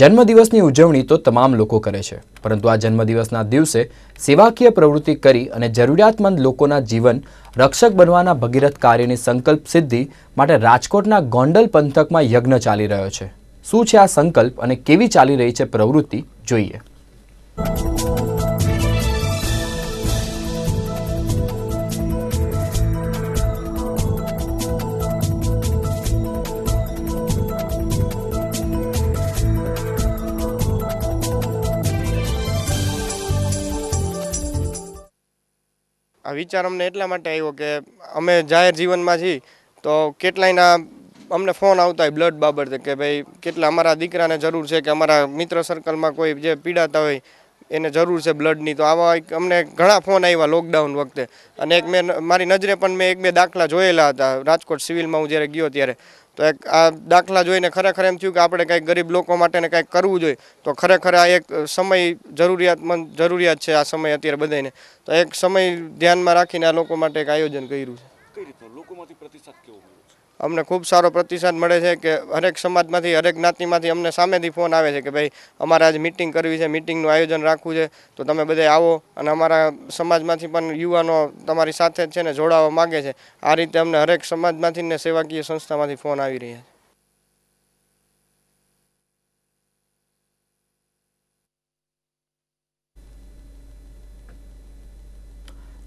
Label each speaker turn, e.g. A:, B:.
A: જન્મદિવસની ઉજવણી તો તમામ લોકો કરે છે, પરંતુ આ જન્મદિવસના દિવસે સેવાકીય પ્રવૃત્તિ કરી અને જરૂરિયાતમંદ લોકોના જીવન રક્ષક બનવાના ભગીરથ કાર્યની સંકલ્પ સિદ્ધિ માટે રાજકોટના ગોંડલ પંથકમાં યજ્ઞ ચાલી રહ્યો છે. શું છે આ સંકલ્પ અને કેવી ચાલી રહી છે પ્રવૃત્તિ? જોઈએ.
B: આ વિચાર અમને એટલા માટે આવ્યો કે અમે જાહેર જીવનમાં છીએ, તો કેટલાયના અમને ફોન આવતા હોય બ્લડ બાબતે કે ભાઈ કેટલા અમારા દીકરાને જરૂર છે કે અમારા મિત્ર સર્કલમાં કોઈ જે પીડાતા હોય એને જરૂર છે બ્લડની. તો આવા અમને ઘણા ફોન આવ્યા લોકડાઉન વખતે. અને એક મેં મારી નજરે પણ મેં એક બે દાખલા જોયેલા હતા. રાજકોટ સિવિલમાં હું જ્યારે ગયો ત્યારે. તો એક આ દાખલા જોઈને ખરેખર એમ થયું કે આપણે કંઈક ગરીબ લોકો માટેને કંઈક કરવું જોઈએ. તો ખરેખર આ એક સમય જરૂરિયાતમંદ જરૂરિયાત છે આ સમય અત્યારે બધાને તો એક સમય ધ્યાનમાં રાખીને આ લોકો માટે એક આયોજન કર્યું છે.
C: પ્રતિસાદ
B: અમને ખૂબ સારો પ્રતિસાદ મળે છે કે હરેક સમાજમાંથી, હરેક જ્ઞાતિમાંથી અમને સામેથી ફોન આવે છે કે ભાઈ, અમારે આજ મિટિંગ કરવી છે મિટિંગનું આયોજન રાખવું છે, તો તમે બધા આવો અને અમારા સમાજમાંથી પણ યુવાનો તમારી સાથે છે ને જોડાવા માગે છે. આ રીતે અમને હરેક સમાજમાંથી ને સેવાકીય સંસ્થામાંથી ફોન આવી રહ્યા છે.